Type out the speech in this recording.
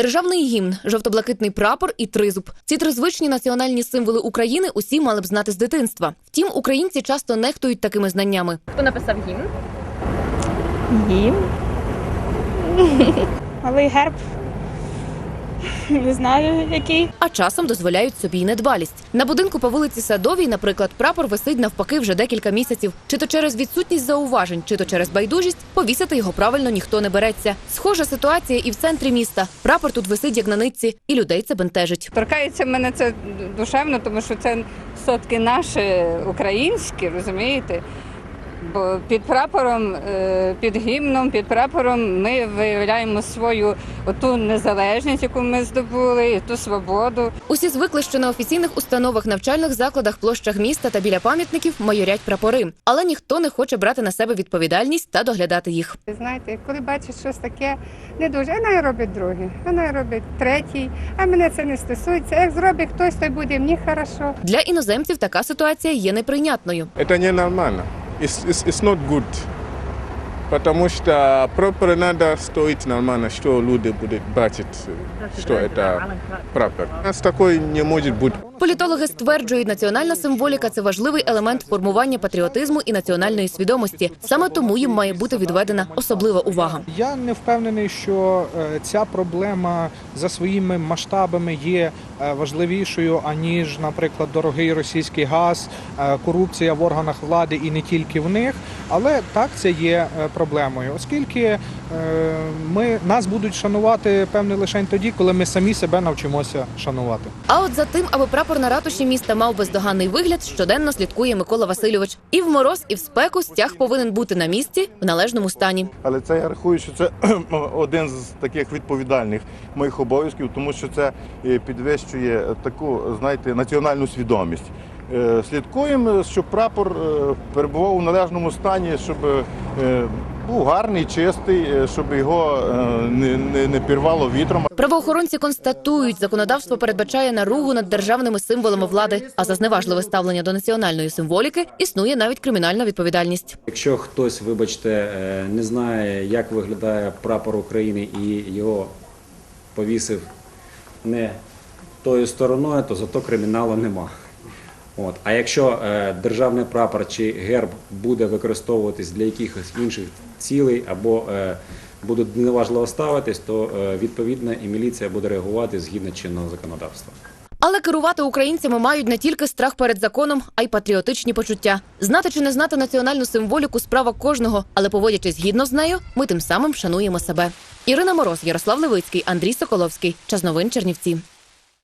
Державний гімн, жовто-блакитний прапор і тризуб. Ці тризвичні національні символи України усі мали б знати з дитинства. Втім, українці часто нехтують такими знаннями. Хто написав гімн? Гімн. Але й герб. Не знаю, який. А часом дозволяють собі й недбалість. На будинку по вулиці Садовій, наприклад, прапор висить навпаки вже декілька місяців. Чи то через відсутність зауважень, чи то через байдужість, повісити його правильно ніхто не береться. Схожа ситуація і в центрі міста. Прапор тут висить як на нитці, і людей це бентежить. Торкається мене це душевно, тому що це сотки наші українські, розумієте? Бо під прапором, е, під гімном, під прапором ми виявляємо свою ту незалежність, яку ми здобули, і ту свободу. Усі звикли, що на офіційних установах, навчальних закладах, площах міста та біля пам'ятників майорять прапори, але ніхто не хоче брати на себе відповідальність та доглядати їх. Знаєте, коли бачиш щось таке не дуже, а най робить другий, а най робить третій, а мене це не стосується. Як зробить хтось, то й буде мені хорошо. Для іноземців така ситуація є неприйнятною. Это ненормально. It's, it's, it's not good. Потому что прапор надо стоить нормально, что люди будут бачить, что это прапор. У нас такой не может быть. Політологи стверджують, національна символіка це важливий елемент формування патріотизму і національної свідомості. Саме тому їм має бути відведена особлива увага. Я не впевнений, що е, ця проблема за своїми масштабами є важливішою аніж, наприклад, дорогий російський газ, е, корупція в органах влади і не тільки в них. Але так це є е, проблемою, оскільки е, ми нас будуть шанувати певне лише тоді, коли ми самі себе навчимося шанувати. А от за тим, аби прапор на ратуші міста мав бездоганний вигляд, щоденно слідкує Микола Васильович. І в мороз, і в спеку стяг повинен бути на місці в належному стані. Але це я рахую, що це один з таких відповідальних моїх обов'язків, тому що це е, підвищує таку, знаєте, національну свідомість. Е, Слідкуємо, щоб прапор е, перебував у належному стані, щоб е, був гарний, чистий, щоб його не, не, не пірвало вітром. Правоохоронці констатують, законодавство передбачає наругу над державними символами влади, а за зневажливе ставлення до національної символіки існує навіть кримінальна відповідальність. Якщо хтось, вибачте, не знає, як виглядає прапор України і його повісив не тою стороною, то зато криміналу нема. От. А якщо е, державний прапор чи герб буде використовуватись для якихось інших цілей або е, буде неважливо ставитись, то е, відповідно і міліція буде реагувати згідно чинного законодавства. Але керувати українцями мають не тільки страх перед законом, а й патріотичні почуття. Знати чи не знати національну символіку справа кожного, але поводячись гідно з нею, ми тим самим шануємо себе. Ірина Мороз, Ярослав Левицький, Андрій Соколовський. Час новин Чернівці.